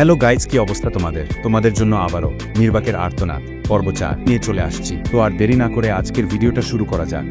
Hello guys কি অবস্থা তোমাদের? তোমাদের জন্য আবারও নির্বাকের আর্তনাদ, পর্ব চার নিয়ে চলে আসছি। তো আর দেরি না করে আজকের ভিডিওটা শুরু করা যাক।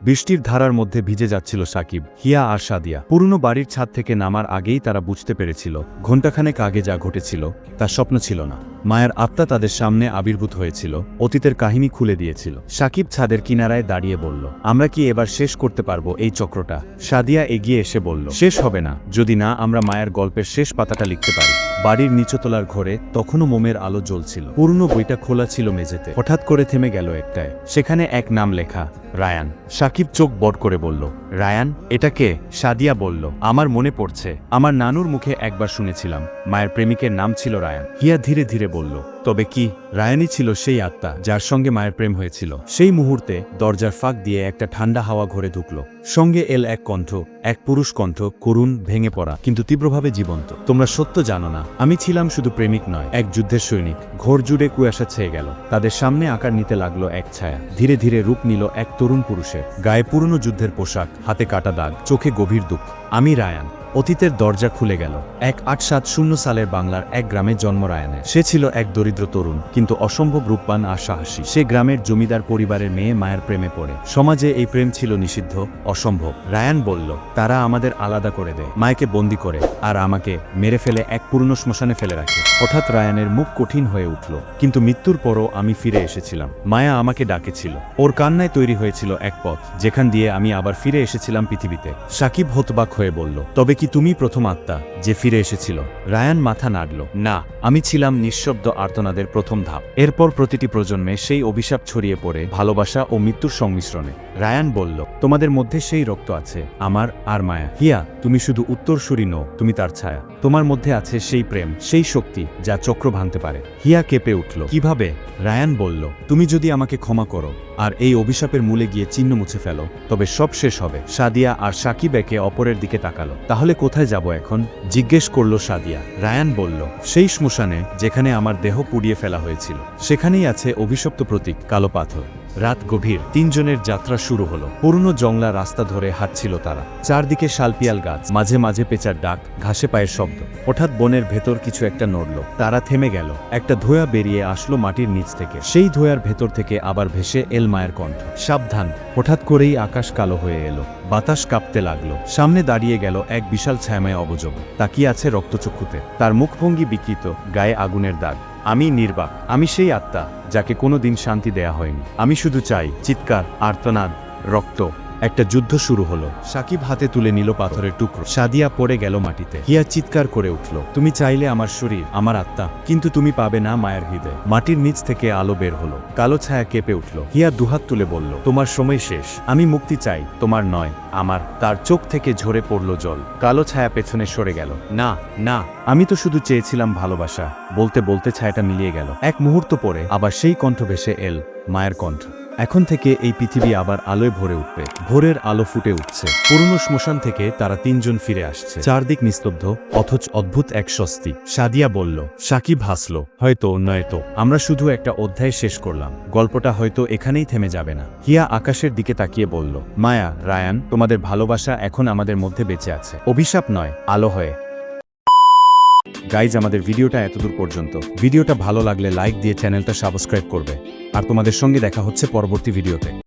বৃষ্টির ধারার মধ্যে ভিজে যাচ্ছিল সাকিব, হিয়া আর সাদিয়া। পুরনো বাড়ির ছাদ থেকে নামার আগেই তারা বুঝতে পেরেছিল, ঘণ্টাখানেক আগে যা ঘটেছিল, তা স্বপ্ন ছিল না। মায়ের আত্মা তাদের সামনে আবির্ভূত হয়েছিল, অতীতের কাহিনী খুলে দিয়েছিল। সাকিব ছাদের কিনারায় দাঁড়িয়ে বলল, আমরা কি এবার শেষ করতে পারব এই চক্রটা? সাদিয়া এগিয়ে এসে বলল, শেষ হবে না। যদি না, আমরা মায়ের গল্পের শেষ পাতাটা লিখতে পারি। বাড়ির নিচতলার ঘরে তখনও মোমের আলো জ্বলছিল। পুরনো বইটা খোলা ছিল মেঝেতে। হঠাৎ করে থেমে গেল একটায়। সেখানে এক নাম লেখা, রায়ান। সাকিব চোখ বট করে বলল রায়ান এটাকে সাদিয়া বলল। আমার মনে পড়ছে, আমার নানুর মুখে একবার শুনেছিলাম, মায়ের প্রেমিকের নাম ছিল রায়ান। হিয়া ধীরে ধীরে বলল তবে কি রায়ানই ছিল সেই আত্মা যার সঙ্গে মায়ের প্রেম হয়েছিল। সেই মুহূর্তে দরজার ফাঁক দিয়ে একটা ঠান্ডা হাওয়া ঘরে ঢুকলো। সঙ্গে এল এক কণ্ঠ, এক পুরুষ কণ্ঠ, করুণ, ভেঙে পড়া, কিন্তু তীব্রভাবে জীবন্ত। তোমরা সত্য জানো না, আমি ছিলাম শুধু প্রেমিক নয়, এক যুদ্ধের সৈনিক। ঘোর জুড়ে কুয়াশা ছেয়ে গেল। তাদের সামনে আকার নিতে লাগল এক ছায়া। ধীরে ধীরে রূপ নিল এক তরুণ পুরুষের। গায়ে পুরনো যুদ্ধের পোশাক, হাতে কাটা দাগ, চোখে গভীর দুঃখ। আমি রায়ান। অতীতের দরজা খুলে গেল। এক আট সাত শূন্য সালের বাংলার এক গ্রামে জন্ম রায়ানের। সে ছিল এক দরিদ্র তরুণ, কিন্তু অসম্ভব রূপবান আর সাহসী। সে গ্রামের জমিদার পরিবারের মেয়ে মায়ের প্রেমে পড়ে। সমাজে এই প্রেম ছিল নিষিদ্ধ, অসম্ভব। রায়ান বলল, তারা আমাদের আলাদা করে দেয়, মায়কে বন্দি করে, আর আমাকে মেরে ফেলে এক পুরনো শ্মশানে ফেলে রাখে। হঠাৎ রায়ানের মুখ কঠিন হয়ে উঠল, কিন্তু মৃত্যুর পরও আমি ফিরে এসেছিলাম। মায়া আমাকে ডাকেছিল। ওর কান্নায় তৈরি হয়েছিল এক পথ, যেখান দিয়ে আমি আবার ফিরে এসেছিলাম পৃথিবীতে। সাকিব হতবাক হয়ে বলল, তবে কি তুমি প্রথম আত্মা যে ফিরে এসেছিল? রায়ান মাথা নাড়ল। না, আমি ছিলাম নিঃশব্দ আর্তনাদের প্রথম ধাপ। এরপর প্রতিটি প্রজন্মে সেই অভিশাপ ছড়িয়ে পড়ে ভালোবাসা ও মৃত্যুর সংমিশ্রণে। রায়ান বলল, তোমাদের মধ্যে সেই রক্ত আছে, আমার আর মায়া। হিয়া, তুমি শুধু উত্তরসূরি নও, তুমি তার ছায়া। তোমার মধ্যে আছে সেই প্রেম, সেই শক্তি যা চক্র ভাঙতে পারে। হিয়া কেঁপে উঠল। কীভাবে? রায়ান বলল, তুমি যদি আমাকে ক্ষমা করো আর এই অভিশাপের মূলে গিয়ে চিহ্ন মুছে ফেলো, তবে সব শেষ হবে। সাদিয়া আর সাকিব একে অপরের দিকে তাকালো। তাহলে কোথায় যাব এখন? জিজ্ঞেস করল সাদিয়া। রায়ান বলল, সেই শ্মশানে যেখানে আমার দেহ পুড়িয়ে ফেলা হয়েছিল, সেখানেই আছে অভিশপ্ত প্রতীক, কালো পাথর। রাত গভীর তিনজনের যাত্রা শুরু হলো। পুরনো জংলা রাস্তা ধরে হাঁটছিল তারা। চারদিকে শালপিয়াল গাছ, মাঝে মাঝে পেঁচার ডাক, ঘাসে পায়ের শব্দ। হঠাৎ বনের ভেতর কিছু একটা নড়ল। তারা থেমে গেল। একটা ধোয়া বেরিয়ে আসলো মাটির নিচ থেকে। সেই ধোয়ার ভেতর থেকে আবার ভেসে এল মায়ের কণ্ঠ। সাবধান। হঠাৎ করেই আকাশ কালো হয়ে এলো। বাতাস কাঁপতে লাগল। সামনে দাঁড়িয়ে গেল এক বিশাল ছায়াময় অবজব তাকিয়ে আছে রক্তচক্ষুতে। তার মুখভঙ্গি বিকৃত, গায়ে আগুনের দাগ। আমি নির্বাক, আমি সেই আত্মা, যাকে কোনো দিন শান্তি দেয়া হয়নি। আমি শুধু চাই, চিৎকার, আর্তনাদ, রক্ত। একটা যুদ্ধ শুরু হলো। সাকিব হাতে তুলে নিল পাথরের টুকরো। সাদিয়া পড়ে গেল মাটিতে। হিয়া চিৎকার করে উঠল, তুমি চাইলে আমার শরীর, আমার আত্মা, কিন্তু তুমি পাবে না মায়ের হৃদয়। মাটির নিচ থেকে আলো বের হলো। কালো ছায়া কেঁপে উঠল। হিয়া দুহাত তুলে বলল, তোমার সময় শেষ। আমি মুক্তি চাই, তোমার নয়, আমার। তার চোখ থেকে ঝরে পড়ল জল। কালো ছায়া পেছনে সরে গেল। না না, আমি তো শুধু চেয়েছিলাম ভালোবাসা। বলতে বলতে ছায়াটা মিলিয়ে গেল। এক মুহূর্ত পরে আবার সেই কণ্ঠ ভেসে এল, মায়ের কণ্ঠ। এখন থেকে এই পৃথিবী আবার আলোয় ভরে উঠবে। ভোরের আলো ফুটে উঠছে। পুরনো শ্মশান থেকে তারা তিনজন ফিরে আসছে। চারদিক নিস্তব্ধ, অথচ অদ্ভুত এক স্বস্তি। সাদিয়া বলল, সাকিব হাসল, হয়তো নয়তো। আমরা শুধু একটা অধ্যায় শেষ করলাম। গল্পটা হয়তো এখানেই থেমে যাবে না। হিয়া আকাশের দিকে তাকিয়ে বলল, মায়া, রায়ান, তোমাদের ভালোবাসা এখন আমাদের মধ্যে বেঁচে আছে। অভিশাপ নয়, আলো হয়ে। গাইজ আমাদের ভিডিওটা এতদূর পর্যন্ত। ভিডিওটা ভালো লাগলে লাইক দিয়ে চ্যানেলটা সাবস্ক্রাইব করবে। আর তোমাদের সঙ্গে দেখা হচ্ছে পরবর্তী ভিডিওতে।